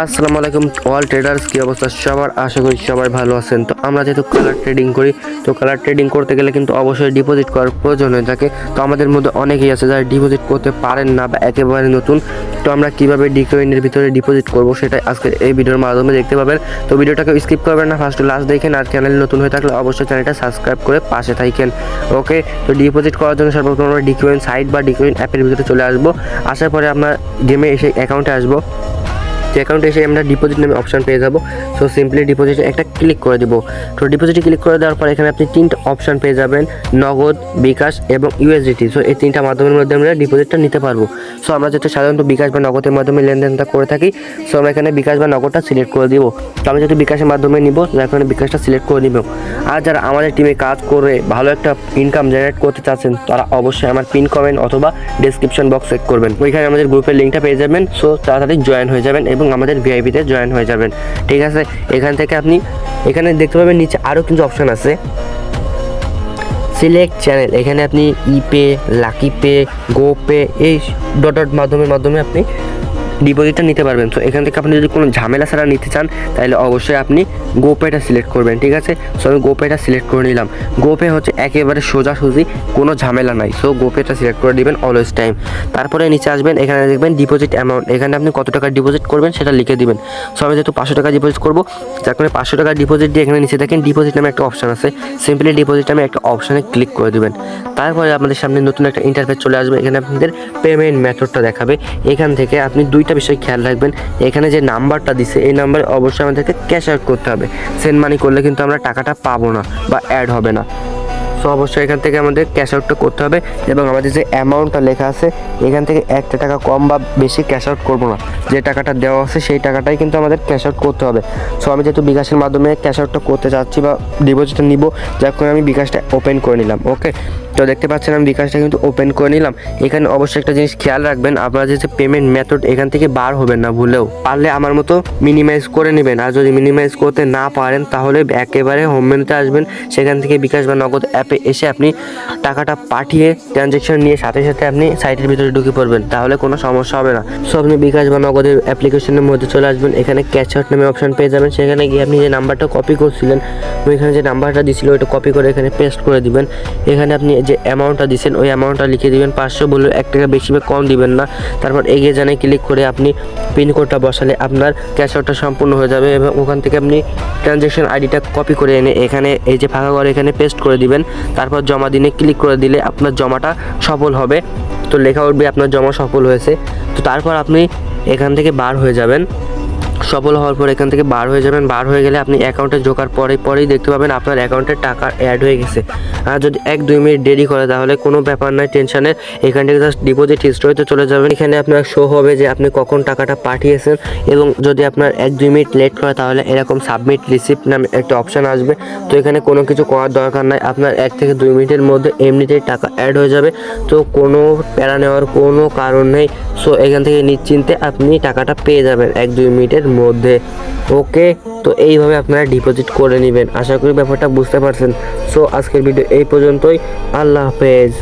আসসালামু আলাইকুম all traders কি অবস্থা? সবার আশা করি সবাই ভালো আছেন। তো আমরা যেহেতু কালার ট্রেডিং করি, তো কালার ট্রেডিং করতে গেলে কিন্তু অবশ্যই ডিপোজিট করার প্রয়োজন হয়ে থাকে। তো আমাদের মধ্যে অনেকেই আছে যারা ডিপোজিট করতে পারেন না বা একেবারে নতুন। তো আমরা কীভাবে ডিকোইনের ভিতরে ডিপোজিট করব সেটা আজকে এই ভিডিওর মাধ্যমে দেখতে পাবেন। তো ভিডিওটাকে স্কিপ করবেন না ফার্স্ট লাস্ট দেখেন, আর চ্যানেল নতুন হয়ে থাকলে অবশ্যই চ্যানেলটা সাবস্ক্রাইব করে পাশে থাকেন। ওকে তো ডিপোজিট করার জন্য সর্বপ্রথম আমরা ডিকোইন সাইট বা ডিকোইন অ্যাপের ভিতরে চলে আসব। আসার পরে আমরা গেমে এসে অ্যাকাউন্টে আসব। যে অ্যাকাউন্টে এসে আমরা ডিপোজিট নামে অপশান পেয়ে যাব। সো সিম্পলি ডিপোজিটে একটা ক্লিক করে দেবো। তো ডিপোজিটে ক্লিক করে দেওয়ার পর এখানে আপনি তিনটা অপশান পেয়ে যাবেন, নগদ, বিকাশ এবং ইউএসডিটি সো এই তিনটা মাধ্যমের মধ্যে আমরা ডিপোজিটটা নিতে পারব। সো আমরা যেটা সাধারণত বিকাশ বা নগদের মাধ্যমে লেনদেনটা করে থাকি সো আমরা এখানে বিকাশ বা নগদটা সিলেক্ট করে দিব। তো আমি যদি বিকাশের মাধ্যমে নিব, তো এখানে বিকাশটা সিলেক্ট করে নিব। আর যারা আমাদের টিমে কাজ করে, ভালো একটা ইনকাম জেনারেট করতে চাচ্ছেন, তারা অবশ্যই আমার পিন কমেন্ট অথবা ডিসক্রিপশন বক্স চেক করবেন। ওইখানে আমাদের গ্রুপের লিঙ্কটা পেয়ে যাবেন। সো তাড়াতাড়ি জয়েন হয়ে যাবেন এবং আমাদের ভিআইপিতে জয়েন হয়ে যাবেন। ঠিক আছে? এখান থেকে আপনি, এখানে দেখতে পাবেন নিচে আরও কিছু অপশান আছে। সিলেক্ট চ্যানেল এখানে আপনি ইপে লাকি পে গো পে এই ডট ডট মাধ্যমের মাধ্যমে আপনি ডিপোজিটটা নিতে পারবেন। তো এখান থেকে আপনি যদি কোনো ঝামেলা ছাড়া নিতে চান, তাহলে অবশ্যই আপনি গোপেটা সিলেক্ট করবেন, ঠিক আছে? সো আমি গোপেটা সিলেক্ট করে নিলাম। গোপে হচ্ছে একেবারে সোজাসুজি, কোনো ঝামেলা নাই। সো গোপেটা সিলেক্ট করে দিবেন অলওয়েজ টাইম তারপরে নিচে আসবেন, এখানে দেখবেন ডিপোজিট অ্যামাউন্ট এখানে আপনি কত টাকা ডিপোজিট করবেন সেটা লিখে দিবেন। সো আমি যেহেতু পাঁচশো টাকা ডিপোজিট করব, যার কারণে পাঁচশো টাকা ডিপোজিট দিয়ে এখানে নিচে দেখেন ডিপোজিট নামে একটা অপশান আছে। সিম্পলি ডিপোজিট নামে একটা অপশানে ক্লিক করে দেবেন। তারপরে আপনাদের সামনে নতুন একটা ইন্টারফেস চলে আসবে। এখানে আপনাদের পেমেন্ট মেথডটা দেখাবে। এখান থেকে আপনি দুইটা বিষয় খেয়াল রাখবেন। এখানে যে নাম্বারটা দিছে, এই নাম্বারে অবশ্যই আমাদেরকে ক্যাশ আউট করতে হবে। সেন্ড মানি করলে কিন্তু আমরা টাকাটা পাবো না বা অ্যাড হবে না। সো অবশ্যই এখান থেকে আমাদের ক্যাশ আউটটা করতে হবে এবং আমাদের যে অ্যামাউন্টটা লেখা আছে, এখান থেকে একটা টাকা কম বা বেশি ক্যাশ আউট করব না। যে টাকাটা দেওয়া আছে, সেই টাকাটাই কিন্তু আমাদের ক্যাশ আউট করতে হবে। সো আমি যেহেতু বিকাশের মাধ্যমে ক্যাশ আউটটা করতে চাচ্ছি বা ডিপোজিটটা নিব যার আমি বিকাশটা ওপেন করে নিলাম, ওকে? তো দেখতে পাচ্ছেন আমি বিকাশটা কিন্তু ওপেন করে নিলাম। এখানে অবশ্যই একটা জিনিস খেয়াল রাখবেন, আপনারা যে পেমেন্ট মেথড এখান থেকে বার হবেন না ভুলেও, পারলে আমার মতো মিনিমাইজ করে নেবেন। আর যদি মিনিমাইজ করতে না পারেন, তাহলে একেবারে হোম মেনুতে আসবেন, সেখান থেকে বিকাশ বা নগদ অ্যাপে এসে আপনি টাকাটা পাঠিয়ে ট্রানজ্যাকশন নিয়ে সাথে সাথে আপনি সাইটের ভিতরে ঢুকে পড়বেন, তাহলে কোনো সমস্যা হবে না। সো আপনি বিকাশ বা নগদের অ্যাপ্লিকেশনের মধ্যে চলে আসবেন, এখানে ক্যাশ আউট নামে অপশন পেয়ে যাবেন। সেখানে গিয়ে আপনি যে নাম্বারটা কপি করছিলেন, ওইখানে যে নাম্বারটা দিছিল, ওইটা কপি করে এখানে পেস্ট করে দিবেন। এখানে আপনি যে অ্যামাউন্টটা দিচ্ছেন ওই অ্যামাউন্টটা লিখে দিবেন। পাঁচশো বলে এক টাকা বেশি বা কম দিবেন না। তারপর এগিয়ে জানে ক্লিক করে আপনি পিনকোডটা বসালে আপনার ক্যাশ আউটটা সম্পূর্ণ হয়ে যাবে এবং ওখান থেকে আপনি ট্রানজ্যাকশন আইডিটা কপি করে এনে এখানে এই যে ফাঁকা ঘরে এখানে পেস্ট করে দিবেন। তারপর জমা দিনে ক্লিক করে দিলে আপনার জমাটা সফল হবে। তো লেখা উঠবে আপনার জমা সফল হয়েছে। তো তারপর আপনি এখান থেকে বার হয়ে যাবেন। সফল হওয়ার পর এখান থেকে বার হয়ে যাবেন। বার হয়ে গেলে আপনি অ্যাকাউন্টে ঢোকার পরে পরেই দেখতে পাবেন আপনার অ্যাকাউন্টে টাকা অ্যাড হয়ে গেছে। আর যদি এক দুই মিনিট দেরি করে, তাহলে কোনো ব্যাপার নয় টেনশনের এখান থেকে জাস্ট ডিপোজিট হিস্ট্রিতে চলে যাবেন। এখানে আপনার শো হবে যে আপনি কখন টাকাটা পাঠিয়েছেন এবং যদি আপনার এক দুই মিনিট লেট করে, তাহলে এরকম সাবমিট রিসিপ্ট নামে একটা অপশান আসবে। তো এখানে কোনো কিছু করার দরকার নাই। আপনার এক থেকে দুই মিনিটের মধ্যে এমনিতেই টাকা অ্যাড হয়ে যাবে। তো কোনো প্যারা নেওয়ার কোনো কারণ নেই। সো এখান থেকে নিশ্চিন্তে আপনি টাকাটা পেয়ে যাবেন এক দুই মিনিটের মধ্যে ওকে তো এইভাবে আপনারা ডিপোজিট করে নেবেন। আশা করি ব্যাপারটা বুঝতে পারছেন। সো আজকের ভিডিও এই পর্যন্তই। আল্লাহ হাফেজ।